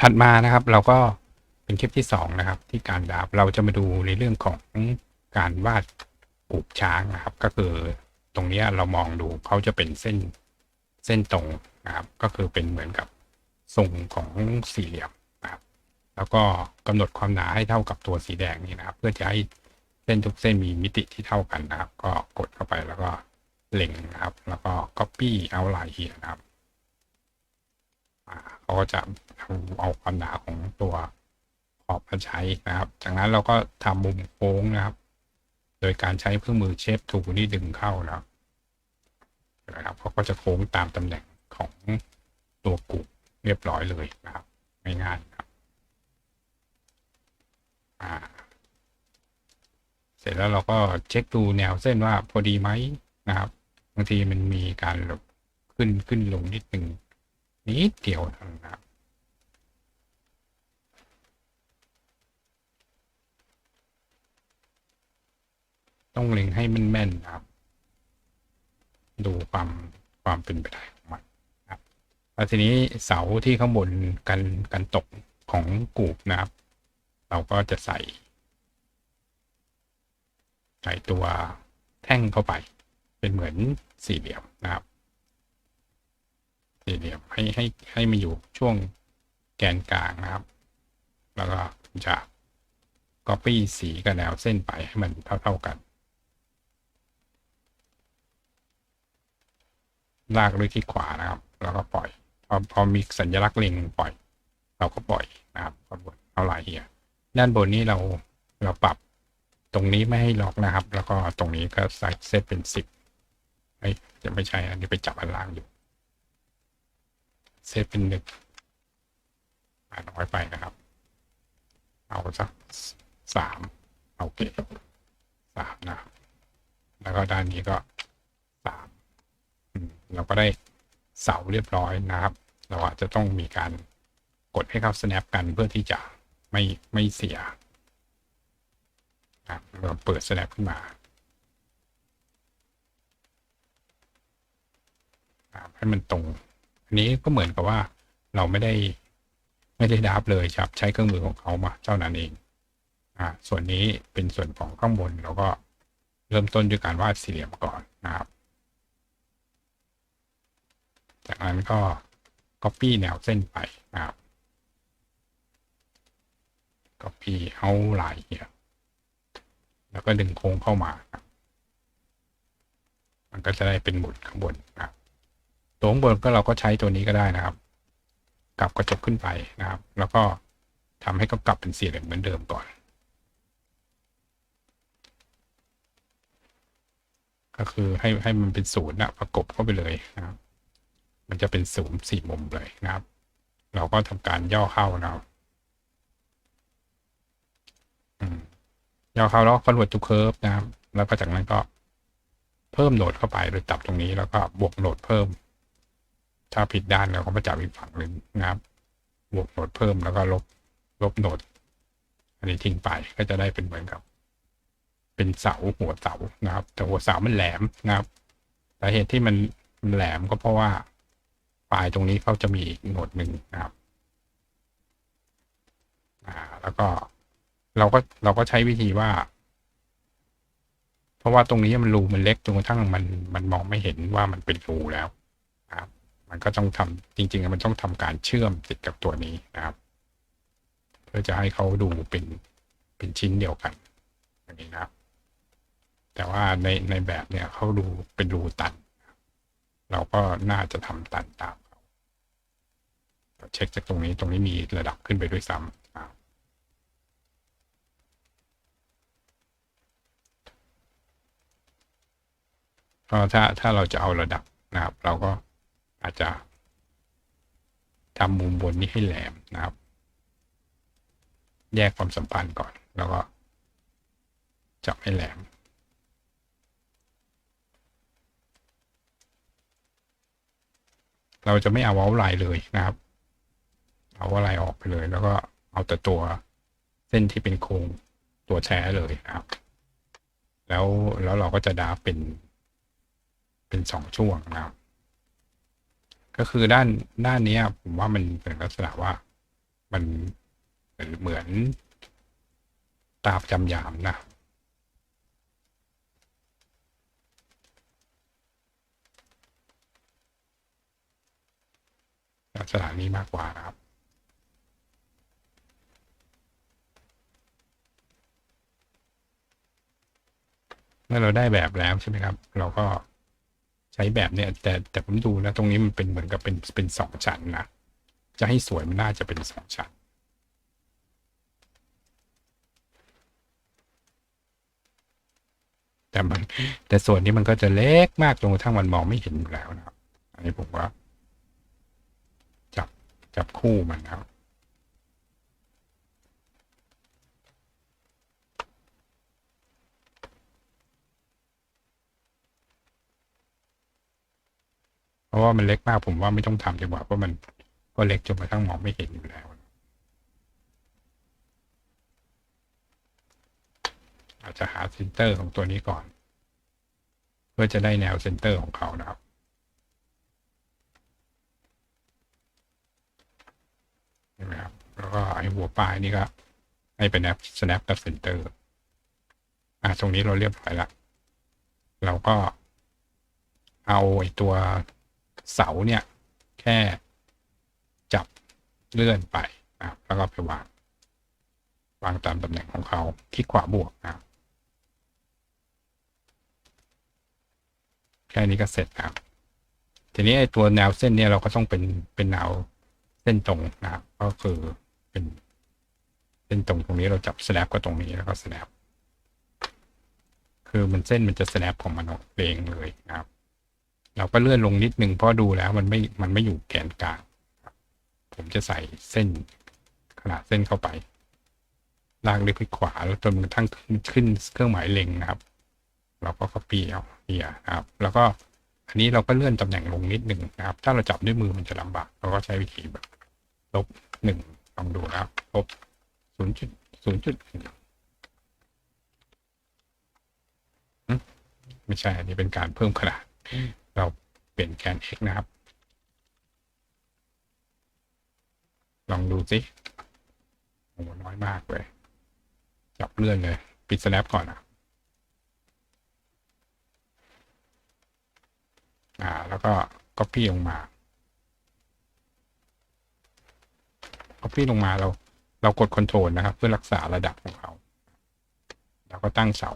ถัดมานะครับเราก็เป็นคลิปที่สองนะครับ ที่การดาบเราจะมาดูในเรื่องของการวาดปูกช้างนะครับ ก็คือตรงนี้เรามองดูเขาจะเป็นเส้นเส้นตรงนะครับ ก็คือเป็นเหมือนกับทรงของสี่เหลี่ยมนะครับ แล้วก็กำหนดความหนาให้เท่ากับตัวสีแดงนี่นะครับ เพื่อจะให้เส้นทุกเส้นมีมิติที่เท่ากันนะครับ ก็กดเข้าไปแล้วก็เล็งนะครับ แล้วก็ copy outline here นะครับ เขาก็จะเอาเอาความหนาของตัวขอบมาใช้นะครับ จากนั้นเราก็ทำมุมโค้งนะครับ โดยการใช้เครื่องมือเชฟทูนี่ดึงเข้านะครับนะครับเขาก็จะโค้งตามตำแหน่งของตัวกลุ่มเรียบร้อยเลยนะครับง่ายๆนครับเสร็จแล้วเราก็เช็คดูแนวเส้นว่าพอดีไหมนะครับ บางทีมันมีการขึ้นขึ้นลงนิดหนึ่ง นิดเดียวเท่านั้นะครับต้องเล็งให้มันแม่นนะครับ ดูความความเป็นไปได้ของมันนะครับแล้วทีนี้เสาที่ข้างบนกันกันตกของกรูปนะครับ เราก็จะใส่ ใส่ตัวแท่งเข้าไป เป็นเหมือนสี่เหลี่ยมนะครับ สี่เหลี่ยมให้ให้ให้มันอยู่ช่วงแกนกลางนะครับ แล้วก็จะ copy สีกับแนวเส้นไปให้มันเท่า ๆกัน ลากด้วยที่ขวานะครับ แล้วก็ปล่อย พอพอมีสัญลักษณ์เล็งปล่อย เราก็ปล่อยนะครับขบวนเท่าไหร่เฮียด้านบนนี้เราเราปรับตรงนี้ไม่ให้ล็อกนะครับ แล้วก็ตรงนี้ก็ใส่เซตเป็นสิบไอ้ยจะไม่ใช่อันนี้ไปจับอันล่างอยู่ เซตเป็นหนึ่งอ่าน้อยไปนะครับ เอาสักสามโอเคสามนะครับแล้วก็ด้านนี้ก็สามเราก็ได้เสาเรียบร้อยนะครับ เราอาจจะต้องมีการกดให้เขา snap กันเพื่อที่จะไม่ไม่เสียนะเราเปิด snap ขึ้นมาให้มันตรง อันนี้ก็เหมือนกับว่าเราไม่ได้ไม่ได้ดับเลยครับ ใช้เครื่องมือของเขามาเท่านั้นเอง อ่า ส่วนนี้เป็นส่วนของข้างบนเราก็เริ่มต้นด้วยการวาดสี่เหลี่ยมก่อนนะครับ จากนั้นก็ copy แนวเส้นไปนะครับ copy เอาลายเหี่ยแล้วก็ดึงโค้งเข้ามา มันก็จะได้เป็นหมุดข้างบนนะครับ ตัวข้างบนก็เราก็ใช้ตัวนี้ก็ได้นะครับ กลับกระจกขึ้นไปนะครับ แล้วก็ทำให้เขากลับเป็นสี่เหลี่ยมเหมือนเดิมก่อน ก็คือให้ให้มันเป็นศูนย์นะประกบเข้าไปเลยนะครับ มันจะเป็นศูนย์สี่มุมเลยนะครับ เราก็ทำการย่อเข้านะครับย่อเข้าแล้วคอนเวิร์ตทูเคิร์ฟนะครับ แล้วก็จากนั้นก็เพิ่มโหนดเข้าไปโดยจับตรงนี้แล้วก็บวกโหนดเพิ่ม ถ้าผิดด้านเราก็มาจับอีกฝั่งหนึ่งนะครับบวกโหนดเพิ่มแล้วก็ลบลบโหนด อันนี้ทิ้งไปก็จะได้เป็นเหมือนกับ เป็นเสาหัวเสานะครับ แต่หัวเสามันแหลมนะครับสาเหตุที่มันมันแหลมก็เพราะว่าปลายตรงนี้เขาจะมีอีกโหนดหนึ่งนะครับอ่าแล้วก็เราก็เราก็ใช้วิธีว่า เพราะว่าตรงนี้มันรูมันเล็กจนกระทั่งมันมันมองไม่เห็นว่ามันเป็นรูแล้วนะครับ มันก็ต้องทำจริง ๆ มันต้องทำการเชื่อมติดกับตัวนี้นะครับ เพื่อจะให้เขาดูเป็นเป็นชิ้นเดียวกันอย่างนี้นะครับ แต่ว่าในในแบบเนี่ยเขาดูเป็นรูตัน เราก็น่าจะทำตันตามเขาเช็คจากตรงนี้ตรงนี้มีระดับขึ้นไปด้วยซ้ำนะครับก็ถ้าถ้าเราจะเอาระดับนะครับ เราก็ อาจจะทำมุมบนนี้ให้แหลมนะครับ แยกความสัมพันธ์ก่อน แล้วก็จับให้แหลม เราจะไม่เอาเอาลายเลยนะครับ เอาอะไรออกไปเลย แล้วก็เอาแต่ตัวเส้นที่เป็นโครงตัวแท้เลยนะครับ แล้วแล้วเราก็จะดาเป็นเป็นสองช่วงนะครับ ก็คือด้านด้านนี้ผมว่ามันเป็นลักษณะว่ามันเหมือนเหมือนตาประจำยามนะลักษณะนี้มากกว่านะครับ เมื่อเราได้แบบแล้วใช่ไหมครับ เราก็ ใช้แบบเนี้ยแต่แต่ผมดูแล้วตรงนี้มันเป็นเหมือนกับเป็นเป็นสองชั้นนะจะให้สวยมันน่าจะเป็นสองชั้นแต่มันแต่ส่วนนี้มันก็จะเล็กมากจนกระทั่งมันมองไม่เห็นอยู่แล้วนะครับ อันนี้ผมว่า จับจับคู่มันนะครับ ราะว่ามันเล็กมากผมว่าไม่ต้องทำดีกว่าเพราะมันก็เล็กจนกระทั่งมองไม่เห็นอยู่แล้วอาจจะหาเซนเตอร์ของตัวนี้ก่อน เพื่อจะได้แนวเซนเตอร์ของเขานะครับเห็นไหมครับแล้วก็ไอ้หัวปลายนี่ก็ให้เป็นแอป snap กับ center อะตรงนี้เราเรียบร้อยละเราก็เอาไอ้ตัว เสาเนี่ย แค่จับเลื่อนไปนะครับแล้วก็ไปวาง วางตามตำแหน่งของเขาคลิกขวาบวกนะครับแค่นี้ก็เสร็จนะครับ ทีนี้ไอ้ตัวแนวเส้นเนี่ยเราก็ต้องเป็นเป็นแนวเส้นตรงนะครับ ก็คือเป็นเส้นตรงตรงนี้เราจับ snap ก็ตรงนี้แล้วก็ snap คือมันเส้นมันจะ snap ของมันออกเองเลยนะครับ เราก็เลื่อนลงนิดนึงเพราะดูแล้วมันไม่มันไม่อยู่แกนกลางผมจะใส่เส้นขนาดเส้นเข้าไปลากเล็กไปขวาแล้วจนกระทั่งขึ้นขึ้นเครื่องหมายเล็งนะครับ เราก็ copy เอาเหียนะครับ แล้วก็อันนี้เราก็เลื่อนตำแหน่งลงนิดหนึ่งนะครับ ถ้าเราจับด้วยมือมันจะลำบากเราก็ใช้วิธีแบบลบหนึ่งลองดูนะครับลบศูนย์จุดศูนย์จุดไม่ใช่ อันนี้เป็นการเพิ่มขนาด เราเปลี่ยนแกน x นะครับ ลองดูสิโอ้โหน้อยมากเลย จับเลื่อนเลย ปิด snap ก่อนนะอ่า แล้วก็ copy ลงมา copy ลงมาเรา เรากด control นะครับ เพื่อรักษาระดับของเขา แล้วก็ตั้งเสา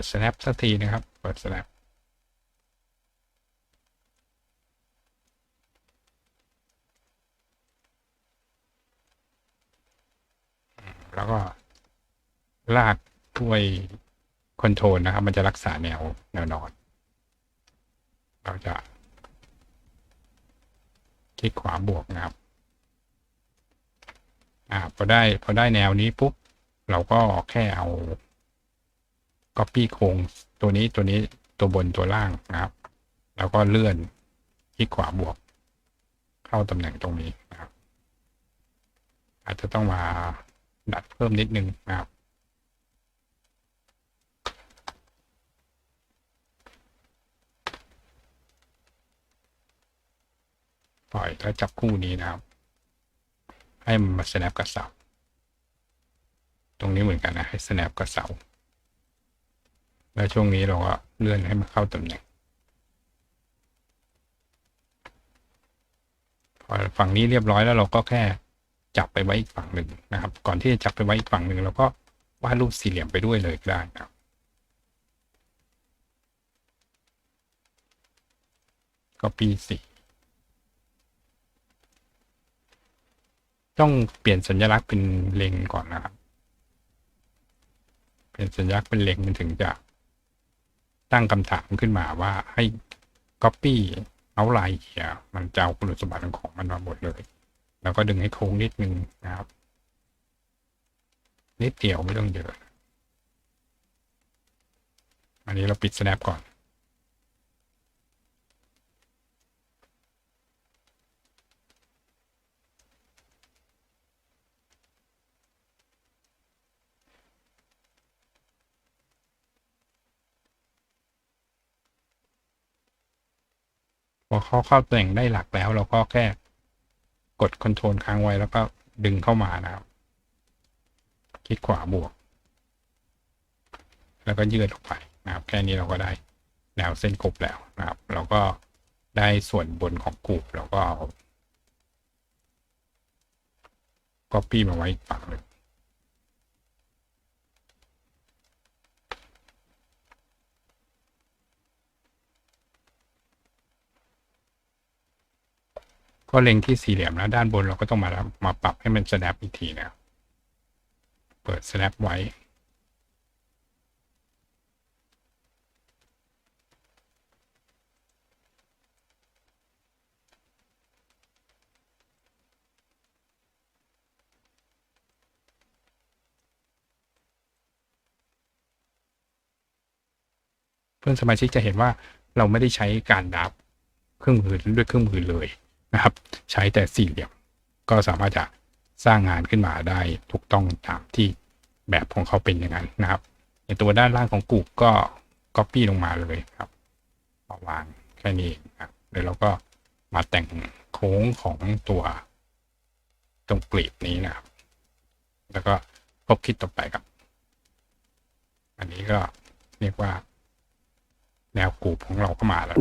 ด snap สักทีนะครับ เปิด snap แล้วก็ลากด้วยคอนโทรลนะครับ มันจะรักษาแนวแนวนอน เราจะ คลิกขวาบวกนะครับ อ่าพอได้พอได้แนวนี้ปุ๊บ เราก็แค่เอา Copy โครงตัวนี้ตัวนี้ตัวบนตัวล่างนะครับ แล้วก็เลื่อนคลิกขวาบวก เข้าตำแหน่งตรงนี้นะครับ อาจจะต้องมาดัดเพิ่มนิดนึงนะครับปล่อยแล้วจับคู่นี้นะครับ ให้มันมา snap กับเสา ตรงนี้เหมือนกันนะ ให้ snap กับเสา แล้วช่วงนี้เราก็เลื่อนให้มันเข้าตำแหน่งพอฝั่งนี้เรียบร้อยแล้วเราก็แค่จับไปไว้อีกฝั่งหนึ่งนะครับ ก่อนที่จะจับไปไว้อีกฝั่งหนึ่งเราก็วาดรูปสี่เหลี่ยมไปด้วยเลยก็ได้นะครับก็ปีสี่ต้องเปลี่ยนสัญลักษณ์เป็นเล็งก่อนนะครับ เปลี่ยนสัญลักษณ์เป็นเล็งมันถึงจะ ตั้งคำถามขึ้นมาว่าให้ Copy เอาไลน์เขียมันจะเอาคุณสมบัติของมันมาหมดเลย แล้วก็ดึงให้โค้งนิดนึงนะครับ นิดเดียวไม่ต้องเยอะ อันนี้เราปิด snap ก่อน เขาเข้าตำแหน่งได้หลักแล้ว เราก็แค่กดคอนโทรลค้างไว้แล้วก็ดึงเข้ามานะครับ คลิกขวาบวก แล้วก็ยืดออกไปนะครับ แค่นี้เราก็ได้แนวเส้นกบแล้วนะครับ เราก็ได้ส่วนบนของกลุ่มเราก็เอา copy มาไว้อีกฝั่งหนึ่ง ก็เล็งที่สี่เหลี่ยมแล้วด้านบนเราก็ต้องมามาปรับให้มัน snap อีกทีนะเปิด snap ไว้ เพื่อนสมาชิกจะเห็นว่าเราไม่ได้ใช้การดับเครื่องมือด้วยเครื่องมือเลย นะครับ ใช้แต่สี่เหลี่ยมก็สามารถจะสร้างงานขึ้นมาได้ถูกต้องตามที่แบบของเขาเป็นอย่างนั้นนะครับในตัวด้านล่างของกลุ่มก็ Copy ลงมาเลยครับเอาวางแค่นี้เองครับเดี๋ยวเราก็มาแต่งโค้งของตัวตรงกลีบนี้นะครับ แล้วก็พบคิดต่อไปครับ อันนี้ก็เรียกว่า แนวกรูปของเราก็มาแล้ว